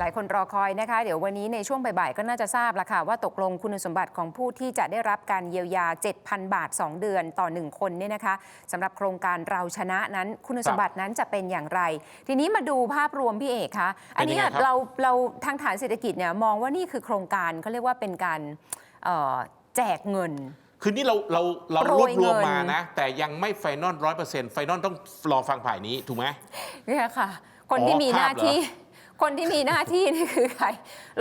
หลายคนรอคอยนะคะ เดี๋ยววันนี้ในช่วงบ่ายๆก็น่าจะทราบละค่ะ ว่าตกลงคุณสมบัติของผู้ที่จะได้รับการเยียวยา 7,000 บาท 2 เดือนต่อ 1 คนเนี่ยนะคะสำหรับโครงการเราชนะนั้นคุณสมบัตินั้นจะเป็นอย่างไร ทีนี้มาดูภาพรวมพี่เอกคะอันนี้เป็นยังไงครับเราเราทางฐานเศรษฐกิจเนี่ยมองว่านี่คือโครงการเขาเรียกว่าเป็นการเอ่อแจกเงินคือนี่เราเราเราโปรรวยบรวมเงินมานะ แต่ยังไม่ไฟนอลร้อยเปอร์เซ็นต์ไฟนอลต้องรอฟังผ่ายนี้ ถูกไหมเนี่ยค่ะ คนอ๋อที่มีหน้าภาพเหรอที่ คนที่มีหน้าที่นี่คือใคร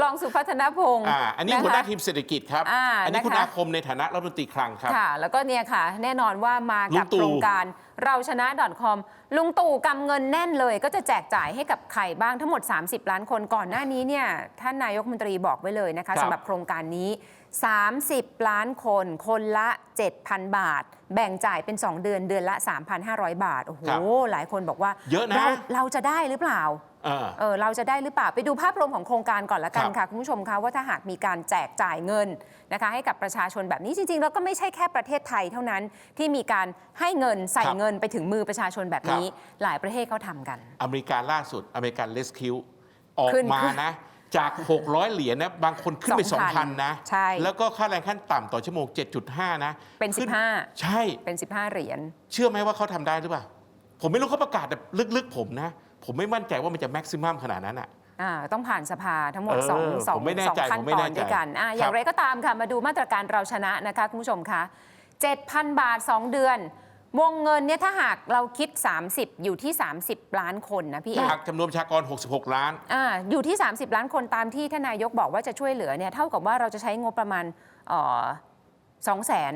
รองสุพัฒนพงศ์อ่าอันนี้ะคะ หัวหน้าทีมเศรษฐกิจครับอ่าอันนี้นะคะ คุณอาคมในฐานะรัฐมนตรีคลังครับ ค่ะ แล้วก็เนี่ยค่ะ แน่นอนว่ามากับลุงตู่ โครงการเราชนะ .com ลุงตู่กำเงินแน่นเลย ก็จะแจกจ่ายให้กับใครบ้างทั้งหมด 30 ล้านคนก่อนหน้านี้เนี่ยท่านนายกรัฐมนตรีบอกไว้เลยนะคะสำหรับโครงการนี้ 30 ล้านคน คนละ 7,000 บาท แบ่งจ่ายเป็น 2 เดือนเดือนละ 3,500 บาท โอ้โหครับหลายคนบอกว่าเยอะนะเราเราจะได้หรือเปล่าเออเออเราจะได้หรือเปล่า ไปดูภาพรวมของโครงการก่อนละกันครับค่ะ คุณผู้ชมคะว่าถ้าหากมีการแจกจ่ายเงินนะคะให้กับประชาชนแบบนี้จริงๆ แล้วก็ไม่ใช่แค่ประเทศไทยเท่านั้นที่มีการให้เงินใส่ครับเงินไปถึงมือประชาชนแบบนี้ครัหลายประเทศเขาทำกัน อเมริกาล่าสุดอเมริกันเลสคิวออกขึ้นมาขึ้นนะ จาก 600 เหรียญนะบางคนขึ้นไป 2,000 2,000นะใช่ แล้วก็ค่าแรงขั้นต่ำต่อชั่วโมง 7.5 นะเป็น ขึ้15 ใช่ เป็น 15 เหรียญ เชื่อไหมว่าเขาทำได้หรือเปล่า ผมไม่รู้เขาประกาศแต่ลึกๆผมนะ ผมไม่มั่นใจว่ามันจะแม็กซิมัมขนาดนั้นอะ อ่าต้องผ่านสภาทั้งหมดเออสองสองผมไม่แน่สองใจขั้นผมไม่ตอแน่นใจด้วยกันอ่าอย่าครังบ ไรก็ตามค่ะ มาดูมาตรการเราชนะนะคะ คุณผู้ชมคะ7,000 บาท 2 เดือน วงเงินเนี่ยถ้าหากเราคิด 30 อยู่ที่ 30 ล้านคนนะพี่เอกจากจำนวนประชากร 66 ล้าน อ่าอยู่ที่ 30 ล้านคนตามที่ท่านนายกบอกว่าจะช่วยเหลือเนี่ยเท่ากับว่าเราจะใช้งบประมาณสองแสน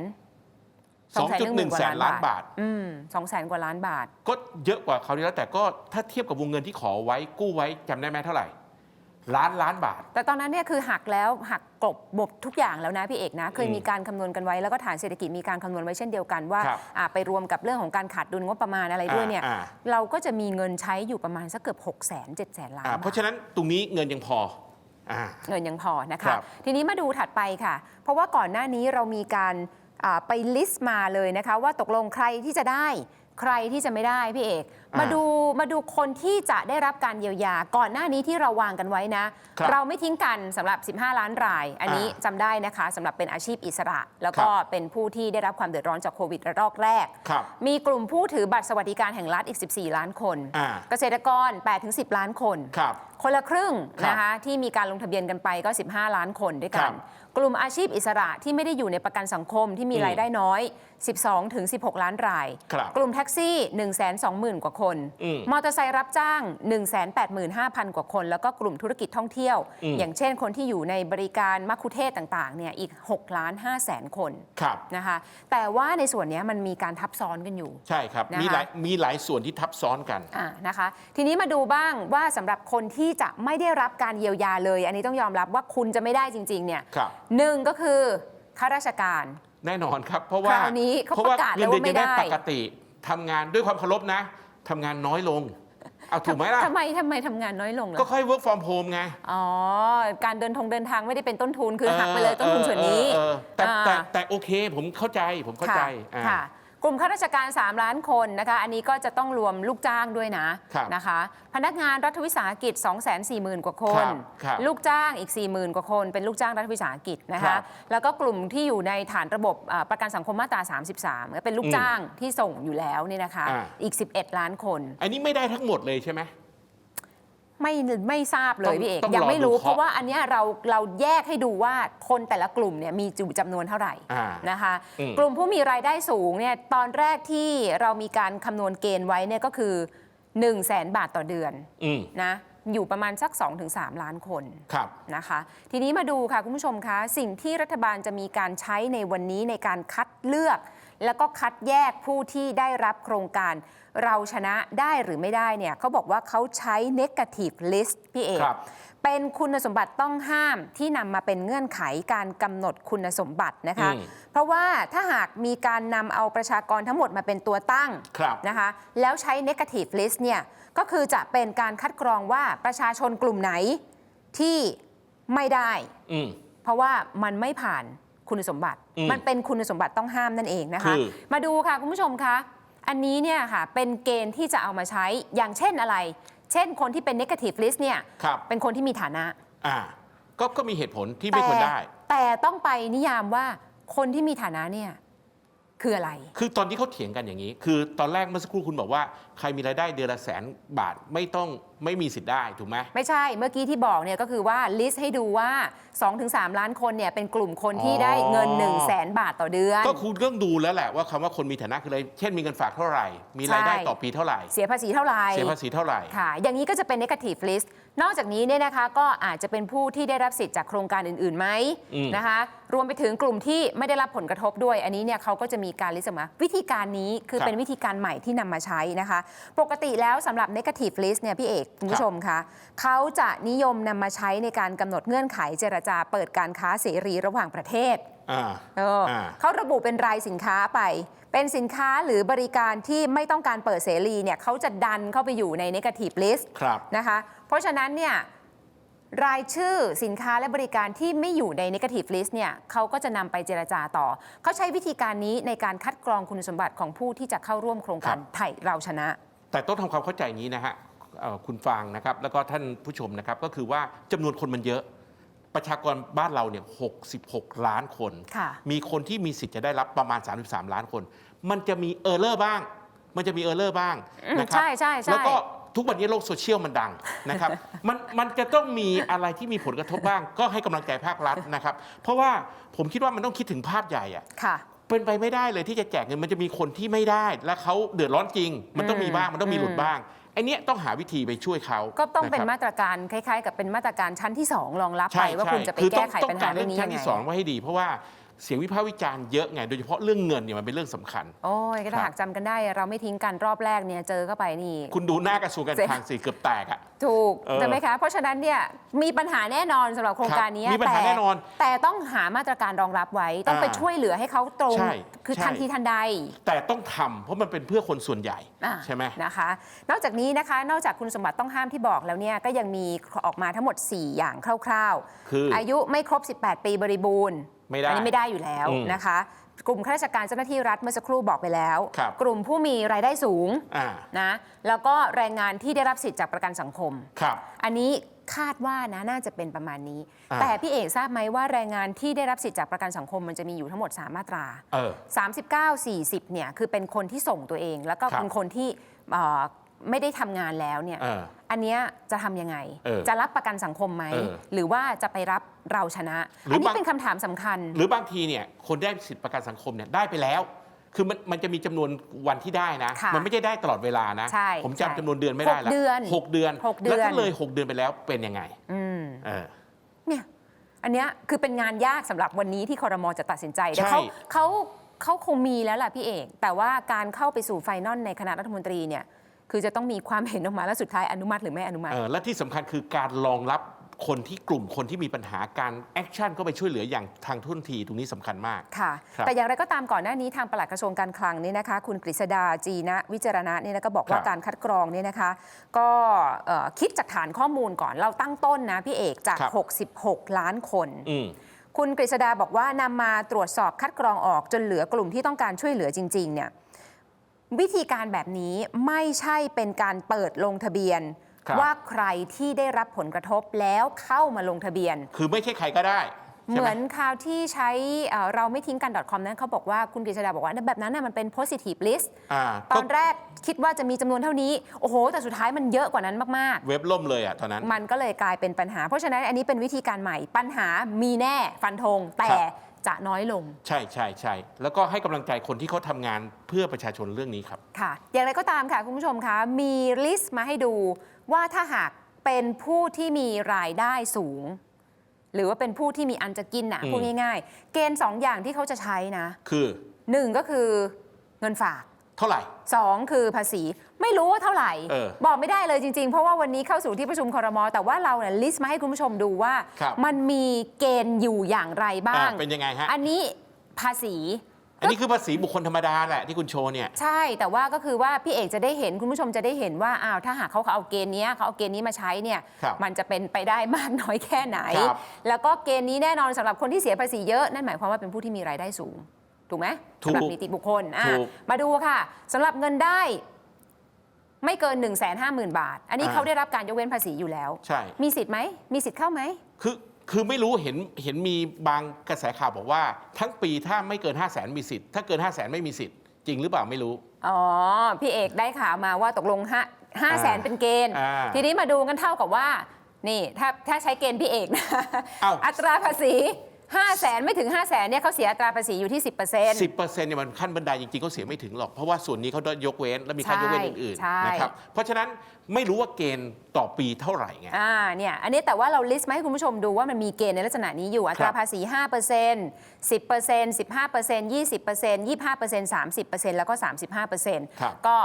2.1แสนล้านบาท อืมสองแสนกว่าล้านบาท ก็เยอะกว่าเขาวที่แล้วแต่ก็ถ้าเทียบกับวงเงินที่ขอไว้กู้ไว้จำได้ไหมเท่าไหร่ ล้านล้านบาท แต่ตอนนั้นเนี่ยคือหักแล้วหักกลบบบทุกอย่างแล้วนะพี่เอกนะ เคยอืมมีการคำนวณกันไว้แล้วก็ฐานเศรษฐกิจมีการคำนวณไว้เช่นเดียวกันว่าครับอ่าไปรวมกับเรื่องของการขาดดุลงบประมาณอะไรด้วยเนี่ยอ่าเราก็จะมีเงินใช้อยู่ประมาณสักเกือบ6 0 0 0 0 7 0 0 0ล้านอ่าบาทเพราะฉะนั้นตรงนี้เงินยังพออ่า เงินยังพอนะครัคะบทีนี้มาดูถัดไปค่ะ เพราะว่าก่อนหน้านี้เรามีการอ่าไปลิสต์มาเลยนะคะ ว่าตกลงใครที่จะได้ ใครที่จะไม่ได้พี่เอกอ่ามมาดูมาดูคนที่จะได้รับการเยียวยา ก่อนหน้านี้ที่เราวางกันไว้นะครับเราไม่ทิ้งกันสำหรับ 15 ล้านราย อันนี้อ่าจำได้นะคะสำหรับเป็นอาชีพอิสระ แล้วก็ครับเป็นผู้ที่ได้รับความเดือดร้อนจากโควิดระลอกแรกครับมีกลุ่มผู้ถือบัตรสวัสดิการแห่งรัฐอีก 14 ล้านคนอ่าเกษตรกร8-10 ล้านคนครับคนละครึ่งครับนะคะที่มีการลงทะเบียนกันไปก็ 15 ล้านคนด้วยกัครันบกลุ่มอาชีพอิสระที่ไม่ได้อยู่ในประกันสังคมที่มีอืมรายได้น้อย 12 ถึง 16 ล้านราย ครับกลุ่มแท็กซี่ 1 2 0 0 0 0 กว่าคน อืมมอเตอร์ไซค์รับจ้าง 185,000 กว่าคน แล้วก็กลุ่มธุรกิจท่องเที่ยว อืม อย่างเช่นคนที่อยู่ในบริการมัคคุเทศก์ต่างๆเนี่ยอีก6ล้าน5แสนคนครับ นะคะแต่ว่าในส่วนเนี้ยมันมีการทับซ้อนกันอยู่ ใช่ครับ นะคะ มีหลายมีหลายส่วนที่ทับซ้อนกัน อ่านะคะ ทีนี้มาดูบ้างว่าสำหรับคนที่จะไม่ได้รับการเยียวยาเลย อันนี้ต้องยอมรับว่าคุณจะไม่ได้จริงๆเนี่ยครับ หนึ่งก็คือข้าราชการ แน่นอนครับ เพราะว่าคราวนี้เขาเพราะว่าประกาศเงินเดือนแล้วว่าไม่จะได้ได้ปกติทำงานด้วยความเคารพนะทำงานน้อยลงเอาถูกไหมล่ะ ทำไมทำไมทำงานน้อยลงล่ะก็ค่อย work from home ไงอ๋อ การเดินทงเดินทางไม่ได้เป็นต้นทุนคือหักไปเลยต้นทุนส่วนนี้ เออเออแต่อ่าแต่แต่โอเค ผมเข้าใจผมเข้าใจค่ะอ่า ค่ะ กลุ่มข้าราชการ 3 ล้านคนนะคะ อันนี้ก็จะต้องรวมลูกจ้างด้วยนะครับนะคะ พนักงานรัฐวิสาหกิจ 2 4 0 0 0 0 กว่าคน ครับครับลูกจ้างอีก 40,000 กว่าคน เป็นลูกจ้างรัฐวิสาหกิจนะครัคะ บแล้วก็กลุ่มที่อยู่ในฐานระบบอ่าประกันสังคมมาตรา 33 ก็เป็นลูกอืมจ้างที่ส่งอยู่แล้วเนี่ยนะคะ อ่า อีก 11 ล้านคน อันนี้ไม่ได้ทั้งหมดเลยใช่ไหม ไม่ไม่ทราบเลต้ยองพี่เอกต้องยังไม่รอดูรู้เคาะเพราะว่าอันเนี้ยเราเราแยกให้ดูว่าคนแต่ละกลุ่มเนี่ยมีจุจำนวนเท่าไหร่อ่านะคะ อืม กลุ่มผู้มีรายได้สูงเนี่ยตอนแรกที่เรามีการคำนวณเกณฑ์ไว้เนี่ยก็คือ1 0 0 0 0แสนบาทต่อเดือนอืมนะอยู่ประมาณสัก 2-3 ล้านคนครับ นะคะ ทีนี้มาดูค่ะคุณผู้ชมคะสิ่งที่รัฐบาลจะมีการใช้ในวันนี้ในการคัดเลือก แล้วก็คัดแยกผู้ที่ได้รับโครงการ เราชนะได้หรือไม่ได้เนี่ยเขาบอกว่าเขาใช้ negative list พี่เอกครับ เป็นคุณสมบัติต้องห้ามที่นำมาเป็นเงื่อนไขการกำหนดคุณสมบัตินะคะ อืม เพราะว่าถ้าหากมีการนำเอาประชากรทั้งหมดมาเป็นตัวตั้ง ครับ นะคะแล้วใช้ negative list เนี่ยก็คือจะเป็นการคัดกรองว่าประชาชนกลุ่มไหนที่ไม่ได้ อืม เพราะว่ามันไม่ผ่าน คุณสมบัติ อืมมันเป็นคุณสมบัติต้องห้ามนั่นเองนะคะ คือ มาดูค่ะคุณผู้ชมคะ อันนี้เนี่ยค่ะเป็นเกณฑ์ที่จะเอามาใช้อย่างเช่นอะไร เช่นคนที่เป็น negative list เนี่ยครับ เป็นคนที่มีฐานะ อ่า ก็ก็มีเหตุผลที่ไม่ควรได้ แต่ต้องไปนิยามว่าคนที่มีฐานะเนี่ยคืออะไร คือตอนที่เขาเถียงกันอย่างนี้ คือตอนแรกเมื่อสักครู่คุณบอกว่า ใครมีรายได้เดือนละแสนบาทไม่ต้อง ไม่มีสิทธิ์ได้ถูกไหม ไม่ใช่เมื่อกี้ที่บอกเนี่ยก็คือว่าลิสต์ให้ดูว่า 2-3 ล้านคนเนี่ยเป็นกลุ่มคนที่ได้เงิน 1 0 0 0 0แสนบาทต่อเดือน ก็คุณต้องดูแล้วแหละว่าคำว่าคนมีฐานะคืออะไร เช่นมีเงินฝากเท่าไหร่ มีรายได้ใช่ต่อปีเท่าไหร่ เสียภาษีเท่าไหร่ เสียภาษีเท่าไหร่ ค่ะ อย่างนี้ก็จะเป็น negative list นอกจากนี้เนี่ยนะคะก็อาจจะเป็นผู้ที่ได้รับสิทธิ์จากโครงการอื่นๆไหมอืม นะคะ รวมไปถึงกลุ่มที่ไม่ได้รับผลกระทบด้วย อันนี้เนี่ยเขาก็จะมีการลิสต์ออกมาวิธีการนี้คือเป็นวิธีการใหม่ที่นำมาใช้นะคะ ปกติแล้วสำหรับ negative list เนี่ยพี่เอกคุณผู้ชมคะเขาจะนิยมนำมาใช้ในการกำหนดเงื่อนไขเจรจาเปิดการค้าเสรีระหว่างประเทศอ่าเอออ่าเขาระบุเป็นรายสินค้าไป เป็นสินค้าหรือบริการที่ไม่ต้องการเปิดเสรีเนี่ยเขาจะดันเข้าไปอยู่ใน negative list ครับนะคะ เพราะฉะนั้นเนี่ยรายชื่อสินค้าและบริการที่ไม่อยู่ใน negative list เนี่ยเขาก็จะนำไปเจรจาต่อ เขาใช้วิธีการนี้ในการคัดกรองคุณสมบัติของผู้ที่จะเข้าร่วมโครงการไทยเราชนะ แต่ต้องทำความเข้าใจอย่างนี้นะฮะเอ่อ คุณฟังนะครับ แล้วก็ท่านผู้ชมนะครับ ก็คือว่าจำนวนคนมันเยอะ ประชากรบ้านเราเนี่ย 66 ล้านคนค่ะมีคนที่มีสิทธิ์จะได้รับประมาณ 33 ล้านคน มันจะมีเออร์เลอร์บ้าง มันจะมีเออร์เลอร์บ้างอืมนะครับใช่ใช่ใช่แล้วก็ทุกวันนี้โลกโซเชียลมันดังนะครับ มันมันจะต้องมีอะไรที่มีผลกระทบบ้าง ก็ให้กำลังใจภาครัฐนะครับ เพราะว่าผมคิดว่ามันต้องคิดถึงภาพใหญ่อะค่ะ เป็นไปไม่ได้เลยที่จะแจกเงินมันจะมีคนที่ไม่ได้ และเขาเดือดร้อนจริง มันต้องมีบ้างมันต้องมีหลุดบ้างไอเนี้ยต้องหาวิธีไปช่วยเขาก็ต้องเป็นนะครับมาตรการคล้ายๆ กับเป็นมาตรการชั้นที่ 2 รองรับไปใช่ว่าใช่คุณจะไปคือแก้ต้องไขต้อปัญงหาการเรื่เล่อนงนี้ชั้ยันงไงที่สองไว้ให้ดีเพราะว่า เสียงวิพากษ์วิจารณ์เยอะไง โดยเฉพาะเรื่องเงินเนี่ยมันเป็นเรื่องสำคัญ โอ้ยก็ครัถ้าบหากจำกันได้ เราไม่ทิ้งกันรอบแรกเนี่ยเจอเข้าไปนี่ คุณดูหน้ากระทรวงการเจ๊คลังสิเกือบแตกอะ ถูกเออใช่ไหมคะ เพราะฉะนั้นเนี่ยมีปัญหาแน่นอนสำหรับโครงการนี้ครับมีปัญหาต่แน่นอนแต่ต้องหามาตรการรองรับไว้ต้องไปอ่าช่วยเหลือให้เขาตรง ใช่คือใช่ ทันทีทันใด แต่ต้องทำเพราะมันเป็นเพื่อคนส่วนใหญ่อะใช่ไหม นะคะ นอกจากนี้นะคะ นอกจากคุณสมบัติต้องห้ามที่บอกแล้วเนี่ยก็ยังมีออกมาทั้งหมด 4 อย่างคร่าวคืออายุไม่ครบ 18 ปีบริบูรณ์ ไม่ได้อันนี้ไม่ได้อยู่แล้วอืมนะคะ กลุ่มข้าราชการเจ้าหน้าที่รัฐเมื่อสักครู่บอกไปแล้ว ครับ กลุ่มผู้มีรายได้สูงอ่านะแล้วก็แรงงานที่ได้รับสิทธิ์จากประกันสังคม ครับ อันนี้คาดว่านะน่าจะเป็นประมาณนี้ อ่า แต่พี่เอกทราบไหมว่าแรงงานที่ได้รับสิทธิ์จากประกันสังคมมันจะมีอยู่ทั้งหมด 3 มาตรา เออ 39 40เนี่ยคือเป็นคนที่ส่งตัวเอง แล้วก็ครับเป็นคนที่เอ่อ ไม่ได้ทำงานแล้วเนี่ยเอออันเนี้ยจะทำยังไง เออจะรับประกันสังคมไหม เออหรือว่าจะไปรับเราชนะ หรืออัอันนี้บาง เป็นคำถามสำคัญ หรือบางทีเนี่ยคนได้สิทธิประกันสังคมเนี่ยได้ไปแล้ว คือมันมันจะมีจำนวนวันที่ได้นะ ค่ะมันไม่ได้ได้ตลอดเวลานะ ใช่ผมใช่จำจำนวนเดือนไม่ได้ละหกเดือนหกเดือน หกเดือน แล้วถ้าเลยหกเดือนไปแล้วเป็นยังไงอืม เออ เนี่ย อันเนี้ยคือเป็นงานยากสำหรับวันนี้ที่คอรมอจะตัดสินใจแต่ใช่เขาเขาเขาคงมีแล้วล่ะพี่เอก แต่ว่าการเข้าไปสู่ไฟนอลในคณะรัฐมนตรีเนี่ย คือจะต้องมีความเห็นออกมาแล้วสุดท้ายอนุมัติหรือไม่อนุมัติเออและที่สำคัญคือการรองรับคนที่กลุ่มคนที่มีปัญหาการแอคชั่นก็ไปช่วยเหลืออย่างทางทุนทีตรงนี้สำคัญมาก ค่ะ ครับแต่อย่างไรก็ตามก่อนหน้านี้ทางปลัดกระทรวงการคลังเนี่ยนะคะ คุณกฤษดาจีนะวิจารณะเนี่ยนะก็บอกว่าครับการคัดกรองเนี่ยนะคะ ก็เอ่อคิดจากฐานข้อมูลก่อนเราตั้งต้นนะพี่เอกจาก ครับ 66 ล้านคน อืม คุณกฤษดาบอกว่านำมาตรวจสอบคัดกรองออกจนเหลือกลุ่มที่ต้องการช่วยเหลือจริงๆเนี่ย วิธีการแบบนี้ไม่ใช่เป็นการเปิดลงทะเบียน ครับ ว่าใครที่ได้รับผลกระทบแล้วเข้ามาลงทะเบียน คือไม่ใช่ใครก็ได้ใช่เหไมือนคราวที่ใช้เอ่อเราไม่ทิ้งกัน .com นั้นเขาบอกว่าคุณกฤษดาบอกว่าแบบนั้นน่ะมันเป็น positive list อ่าตก็อนแรกคิดว่าจะมีจำนวนเท่านี้ โอ้โห แต่สุดท้ายมันเยอะกว่านั้นมากเว็บล่มเลยอะตอนนั้น ๆ มันก็เลยกลายเป็นปัญหา เพราะฉะนั้นอันนี้เป็นวิธีการใหม่ปัญหามีแน่ฟันธงแต่ครับ จะน้อยลง ใช่ใช่ใช่แล้วก็ให้กำลังใจคนที่เขาทำงานเพื่อประชาชนเรื่องนี้ครับ ค่ะ อย่างไรก็ตามค่ะ คุณผู้ชมคะมีลิสต์มาให้ดูว่าถ้าหากเป็นผู้ที่มีรายได้สูง หรือว่าเป็นผู้ที่มีอันจะกินนะอืม พูดง่ายๆ เกณฑ์สองอย่างที่เขาจะใช้นะคือ หนึ่งก็คือเงินฝาก เท่าไหร่สองคือภาษีไม่รู้ว่าเท่าไหร่ เออบอกไม่ได้เลยจริง ๆ เพราะว่าวันนี้เข้าสู่ที่ประชุมคอรมอแต่ว่าเราเนี่ยลิสต์มาให้คุณผู้ชมดูว่า ครับ มันมีเกณฑ์อยู่อย่างไรบ้าง อ่าเป็นยังไงฮะ อันนี้ภาษี อันนี้คือภาษีบุคคลธรรมดาแหละที่คุณโชว์เนี่ย ใช่แต่ว่าก็คือว่าพี่เอกจะได้เห็นคุณผู้ชมจะได้เห็นว่าอ้าวถ้าหากเขาเอาเกณฑ์เนี้ยเขาเอาเกณฑ์นี้มาใช้เนี่ยครับมันจะเป็นไปได้มากน้อยแค่ไหน ครับ แล้วก็เกณฑ์นี้แน่นอนสำหรับคนที่เสียภาษีเยอะนั่นหมายความว่าเป็นผู้ที่มีรายได้สูง ถูกไหมถูกสำหรับนิติบุคคลอะถูกมาดูค่ะสำหรับเงินได้ ไม่เกิน 1 5 0 0 0 0 บาท อันนี้อ่า เขาได้รับการยกเว้นภาษีอยู่แล้ว ใช่ มีสิทธิ์ไหม มีสิทธิ์เข้าไหม คือคือไม่รู้เห็นเห็นมีบางกระแสข่าวบอกว่า ทั้งปีถ้าไม่เกิน 5 0 0แสนมีสิทธิ์ถ้าเกิน 5 0 0แสนไม่มีสิทธิ์จริงหรือเปล่าไม่รู้ อ๋อ พี่เอกได้ข่าวมาว่าตกลงห้าห้าแสนเป็นเกณฑ์ อ่าทีนี้มาดูกันเท่ากับว่า นี่ถ้าถ้าใช้เกณฑ์พี่เอกนะเอ้าอัตราภาษี 5 0 0แสนไม่ถึง5 0 0แสนเนี่ยเขาเสียอัตราภาษีอยู่ที่ 10%สิบเปอร์เซ็นต์เนี่ยมันขั้นบันไดจริงๆเขาเสียไม่ถึงหรอก เพราะว่าส่วนนี้เขาได้ยกเว้นและมีค่ายกเว้นอื่นใช่ ๆนะครับเพราะฉะนั้นไม่รู้ว่าเกณฑ์ต่อปีเท่าไหร่ไง อ่าเนี่ยอันนี้แต่ว่าเราลิสต์มาให้คุณผู้ชมดูว่ามันมีเกณฑ์ในลักษณะนี้อยู่อัตราภาษี 5% 10% 15% 20% 25% 30%แล้วก็35%ครับก็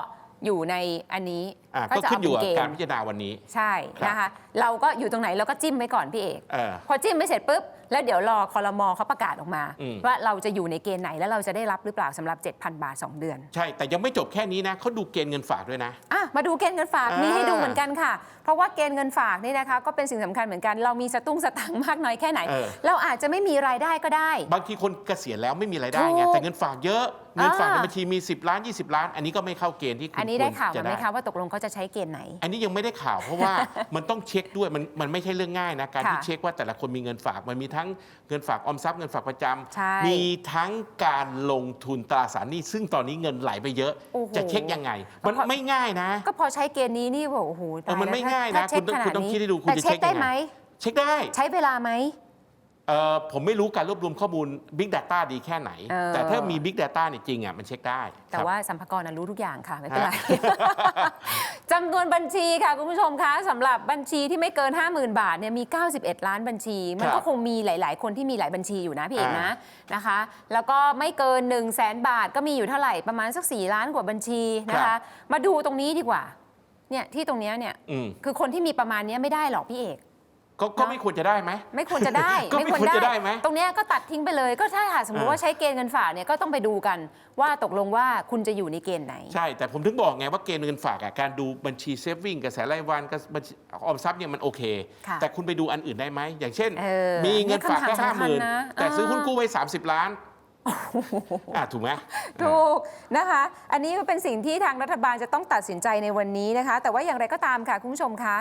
อยู่ในอันนี้อะก็ก็จะขึ้นอยู่กับเเป็การณฑ์พิจารณาวันนี้ ใช่ครับ นะคะเราก็อยู่ตรงไหนเราก็จิ้มไว้ก่อนพี่เอก เออ พอจิ้มไปเสร็จปุ๊บ แล้วเดี๋ยวรอคอรมอเขาประกาศออกมา อืม ว่าเราจะอยู่ในเกณฑ์ไหนแล้วเราจะได้รับหรือเปล่าสำหรับ 7,000 บาท 2 เดือน ใช่ แต่ยังไม่จบแค่นี้นะเขาดูเกณฑ์เงินฝากด้วยนะ อะมาดูเกณฑ์เงินฝากอ่ามี มีให้ดูเหมือนกันค่ะ เพราะว่าเกณฑ์เงินฝากนี่นะคะ ก็เป็นสิ่งสำคัญเหมือนกัน เรามีสตุ้งสตังค์มากน้อยแค่ไหน เออ เราอาจจะไม่มีรายได้ก็ได้ บางทีคนเกษียณแล้วไม่มีรายได้ไงถูก แต่เงินฝากเยอะ เงินฝากในอ่าบัญชีมี 10 ล้าน 20 ล้าน อันนี้ก็ไม่เข้าเกณฑ์ที่คุณอันนี้ได้ข่าวควรมาจะไหมคะว่าตกลงเขาจะใช้เกณฑ์ไหน อันนี้ยังไม่ได้ข่าวเพราะว่ามันต้องเช็คด้วยมันมันไม่ใช่เรื่องง่ายนะการที่ค่ะเช็คว่าแต่ละคนมีเงินฝากมันมีทั้งเงินฝากออมทรัพย์เงินฝากประจำใช่มีทั้งการลงทุนตราสารหนี้ซึ่งตอนนี้เงินไหลไปเยอะโอ้โหจะเช็คยังไง มันก็พอไม่ง่ายนะ ก็พอใช้เกณฑ์นี้นี่บอกโอ้โหตายเออมันแล้วไม่ถ้ง่ายนะถ้าเช็คคุณต้องขนาคุณต้องนี้คิดให้ดูคุณแต่จะเช็เช็คคได้ยังไหมไงเช็คได้ ใช้เวลาไหม เอ่อผมไม่รู้การรวบรวมข้อมูล Big Data ดีแค่ไหน เออ แต่ถ้ามี Big Data เนี่ยจริงอะมันเช็คได้แต่ครับ ว่าสัมภากระรู้ทุกอย่างค่ะ ไม่เป็นไรฮะจำนวนบัญชีค่ะ คุณผู้ชมคะสำหรับบัญชีที่ไม่เกิน 50,000 บาทเนี่ยมี 91 ล้านบัญชี มันก็คงมีหลาย ๆ คนที่มีหลายบัญชีอยู่นะพี่เอกนะนะคะ แล้วก็ไม่เกิน 1 0 0 0 0แบาทก็มีอยู่เท่าไหร่ประมาณสัก 4 ล้านกว่าบัญชีนะครัคะ บ มาดูตรงนี้ดีกว่าเนี่ยที่ตรงเนี้ยเนี่ยอืม คือคนที่มีประมาณเนี้ยไม่ได้หรอกพี่เอก ก็ก็เนอะไม่ควรจะได้ไหม ไม่ควรจะได้ก็ไม่ควรจะได้ไหมตรงเนี้ยก็ตัดทิ้งไปเลยก็ใช่ค่ะสมมติอ่าว่าใช้เกณฑ์เงินฝากเนี่ยก็ต้องไปดูกัน ว่าตกลงว่าคุณจะอยู่ในเกณฑ์ไหน ใช่ แต่ผมถึงบอกไงว่าเกณฑ์เงินฝากอะการดูบัญชีเซฟวิ่งกระแสรายวันกับบัญชีออมทรัพย์เนี่ยมันโอเค ค่ะ แต่คุณไปดูอันอื่นได้ไหม อย่างเช่นเออมีเงินฝากแค่เนี่ยห้าคำถามหมื่นสำคัญนะแต่ซื้ออ่าหุ้นกู้ไว้ 30 ล้านอะถูกไหม ถูกนะคะ อันนี้ก็เป็นสิ่งที่ทางรัฐบาลจะต้องตัดสินใจในวันนี้นะคะ แต่ว่าอย่างไรก็ตามค่ะ คุณผู้ชมคะ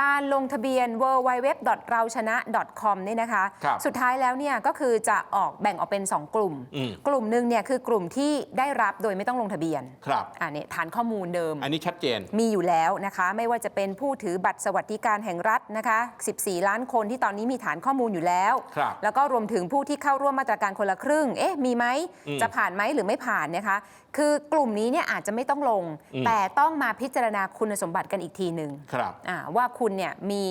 การลงทะเบียน w w w เราชนะ .com นี่นะคะ ครับสุดท้ายแล้วเนี่ยก็คือจะออกแบ่งออกเป็น 2 กลุ่ม อืม กลุ่มหนึ่งเนี่ยคือกลุ่มที่ได้รับโดยไม่ต้องลงทะเบียนครับอ่าเนี่ยฐานข้อมูลเดิม อันนี้ชัดเจน มีอยู่แล้วนะคะ ไม่ว่าจะเป็นผู้ถือบัตรสวัสดิการแห่งรัฐนะคะ 14 ล้านคนที่ตอนนี้มีฐานข้อมูลอยู่แล้ว ครับแล้วก็รวมถึงผู้ที่เข้าร่วมมาตรการคนละครึ่ง เอ๊ะ มีไหม อืมจะผ่านไหมหรือไม่ผ่านนะคะ คือกลุ่มนี้เนี่ยอาจจะไม่ต้องลง อืม แต่ต้องมาพิจารณาคุณสมบัติกันอีกทีหนึ่งครับ อ่าว่าคุณเนี่ยมี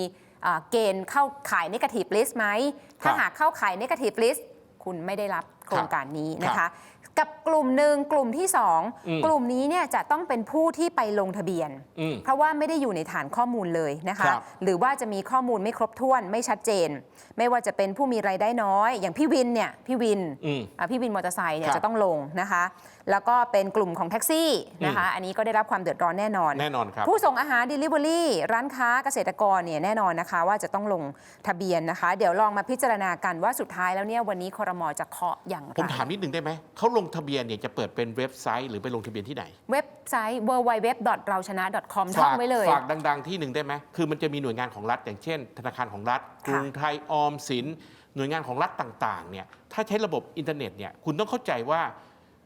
อ่าเกณฑ์เข้าขาย negative list ไหม ถ้าครับหากเข้าขาย negative list คุณไม่ได้รับ โครงการนี้นะครัคะบกับกลุ่มหนึ่งกลุ่มที่อืม2กลุ่มนี้เนี่ยจะต้องเป็นผู้ที่ไปลงทะเบียนอืมเพราะว่าไม่ได้อยู่ในฐานข้อมูลเลยนะคะครับหรือว่าจะมีข้อมูลไม่ครบถ้วนไม่ชัดเจน ไม่ว่าจะเป็นผู้มีรายได้น้อย อย่างพี่วินเนี่ยพี่วินอืมอะพี่วินมอเตอร์ไซค์เนี่ยครับจะต้องลงนะคะ แล้วก็เป็นกลุ่มของแท็กซี่นะคะ อันนี้ก็ได้รับความเดือดร้อนแน่นอนแน่นอนครับผู้ส่งอาหาร Delivery ร้านค้าเกษตรกรเนี่ยแน่นอนนะคะ ว่าจะต้องลงทะเบียนนะคะ เดี๋ยวลองมาพิจารณากันว่าสุดท้ายแล้วเนี่ยวันนี้ครมจะเคาะอย่างไรผมถามนิดนึงได้ไหม เขาลงทะเบียนเนี่ยจะเปิดเป็นเว็บไซต์หรือไปลงทะเบียนที่ไหน เว็บไซต์ www เราชนะ com ท่องไว้เลย ฝากดัง ๆ ที่หนึ่งได้ไหม คือมันจะมีหน่วยงานของรัฐ อย่างเช่น ธนาคารของรัฐกค่ะรุงไทยออมสิน หน่วยงานของรัฐต่างๆ เนี่ย ถ้าใช้ระบบอินเทอร์เน็ตเนี่ย คุณต้องเข้าใจว่า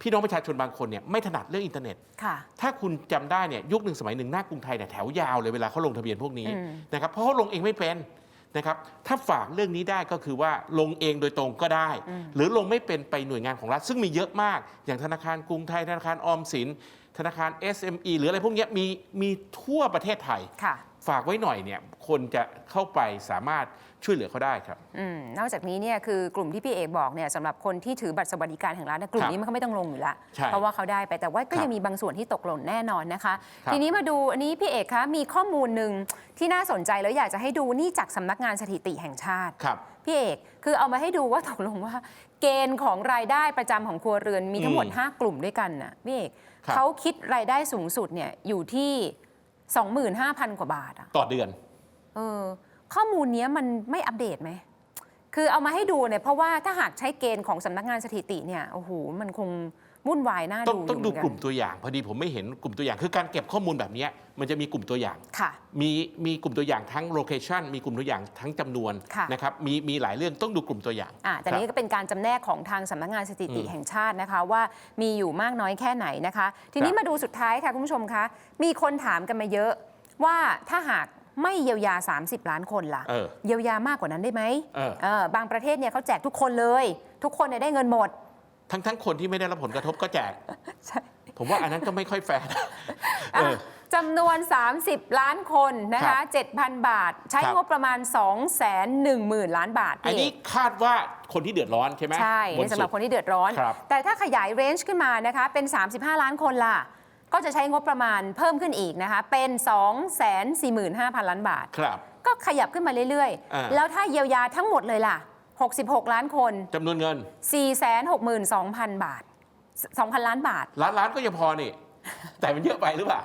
พี่น้องประชาชนบางคนเนี่ยไม่ถนัดเรื่องอินเทอร์เน็ตค่ะถ้าคุณจำได้เนี่ยยุคหนึ่งสมัยหนึ่งหน้ากรุงไทยเนี่ยแถวยาวเลยเวลาเขาลงทะเบียนพวกนี้อืมนะครับ เพราะเขาลงเองไม่เป็น นะครับถ้าฝากเรื่องนี้ได้ก็คือว่าลงเองโดยตรงก็ได้ หรือลงไม่เป็นไปหน่วยงานของรัฐ ซึ่งมีเยอะมาก อย่างธนาคารกรุงไทยธนาคารออมสิน ธนาคาร SME หรืออะไรพวกเนี้ยมีมีทั่วประเทศไทยค่ะ ฝากไว้หน่อยเนี่ยคนจะเข้าไปสามารถช่วยเหลือเขาได้ครับอืมนอกจากนี้เนี่ยคือกลุ่มที่พี่เอกบอกเนี่ยสำหรับคนที่ถือบัตรสวัสดิการแห่งรัฐเนี่ยกลุ่มครับนี้มันก็ไม่ต้องลงอยู่แล้วใช่เพราะว่าเขาได้ไปแต่ว่าก็ครับยังมีบางส่วนที่ตกหล่นแน่นอนนะคะครับทีนี้มาดูอันนี้พี่เอกคะมีข้อมูลหนึ่งที่น่าสนใจแล้วอยากจะให้ดูนี่จากสำนักงานสถิติแห่งชาติครับพี่เอกคือเอามาให้ดูว่าตกลงว่า เกณฑ์ของรายได้ประจำของครัวเรือนมีทั้งหมดอืม5กลุ่มด้วยกันน่ะพี่เอกครับเขาคิดรายได้สูงสุดเนี่ยอยู่ที่ 25,000 กว่าบาทอะต่อเดือน เออ ข้อมูลเนี้ยมันไม่อัปเดตไหม คือเอามาให้ดูเนี่ยเพราะว่าถ้าหากใช้เกณฑ์ของสำนักงานสถิติเนี่ย โอ้โห มันคง วุ่นวายน่าต้องดูต้องดูยู่เหนนกลุ่มตัวอย่าง พอดีผมไม่เห็นกลุ่มตัวอย่างคือการเก็บข้อมูลแบบเนี้ยมันจะมีกลุ่มตัวอย่างค่ะมีมีกลุ่มตัวอย่างทั้งโลเคชันมีกลุ่มตัวอย่างทั้งจำนวนค่ะนะครับมีมีหลายเรื่องต้องดูกลุ่มตัวอย่างอ่าแต่ครับนี้ก็เป็นการจำแนกของทางสำนักงานสถิติอืมแห่งชาตินะคะ ว่ามีอยู่มากน้อยแค่ไหนนะคะ ทีนี้ครับมาดูสุดท้ายค่ะคุณผู้ชมคะมีคนถามกันมาเยอะว่าถ้าหากไม่เยียวยา 30 ล้านคนล่ะเออเยียวยามากกว่านั้นได้ไหมเออเออบางประเทศเนี่ยเขาแจกทุกคนเลย ทุกคนเนี่ยได้เงินหมด ทั้งทั้งคนที่ไม่ได้รับผลกระทบก็แจก ใช่ ผมว่าอันนั้นก็ไม่ค่อยแฟร์นะอะเออ จำนวน 30 ล้านคนนะครัคะ บ7,000 บาท ใช้ครับ งบประมาณ 2 1 0 0 0 0 ล้านบาทอันนี้เงคาดว่าคนที่เดือดร้อนใช่ไหมใช่บในนสำหรับสุดคนที่เดือดร้อน ครับ แต่ถ้าขยายเรนจ์ขึ้นมานะคะ เป็น 35 ล้านคนล่ะ ก็จะใช้งบประมาณเพิ่มขึ้นอีกนะคะ เป็น 245,000 ล้านบาท ครับ ก็ขยับขึ้นมาเรื่อยอ่า ๆ แล้วถ้าเยียวยาทั้งหมดเลยล่ะ 66 ล้านคนจำนวนเงิน 462,000 บาท 2,000 ล้านบาท ล้านล้านก็ยังพอนี่ แต่มันเยอะไปหรือเปล่า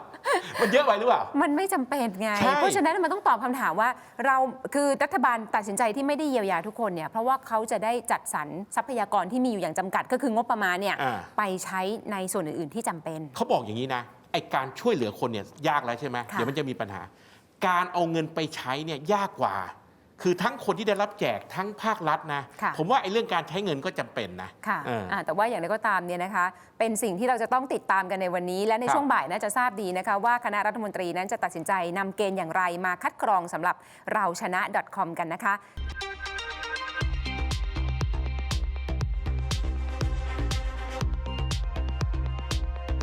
มันเยอะไปหรือเปล่า มันไม่จำเป็นไง ใช่ เพราะฉะนั้นมันต้องตอบคำถามว่าเราคือรัฐบาลตัดสินใจที่ไม่ได้เยียวยาทุกคนเนี่ยเพราะว่าเขาจะได้จัดสรรทรัพยากรที่มีอยู่อย่างจำกัด ก็คืองบประมาณเนี่ยอ่า ไปใช้ในส่วนอื่น ๆ ที่จำเป็น เขาบอกอย่างนี้นะไอการช่วยเหลือคนเนี่ยยากแล้วใช่ไหมค่ะ เดี๋ยวมันจะมีปัญหา การเอาเงินไปใช้เนี่ยยากกว่า คือทั้งคนที่ได้รับแจกทั้งภาครัฐนะ ค่ะ ผมว่าไอ้เรื่องการใช้เงินก็จำเป็นนะค่ะเออ อ่าแต่ว่าอย่างไรก็ตามเนี่ยนะคะ เป็นสิ่งที่เราจะต้องติดตามกันในวันนี้ และในครับช่วงบ่ายน่าจะทราบดีนะคะ ว่าคณะรัฐมนตรีนั้นจะตัดสินใจนำเกณฑ์อย่างไรมาคัดกรองสำหรับเราชนะ .com กันนะคะ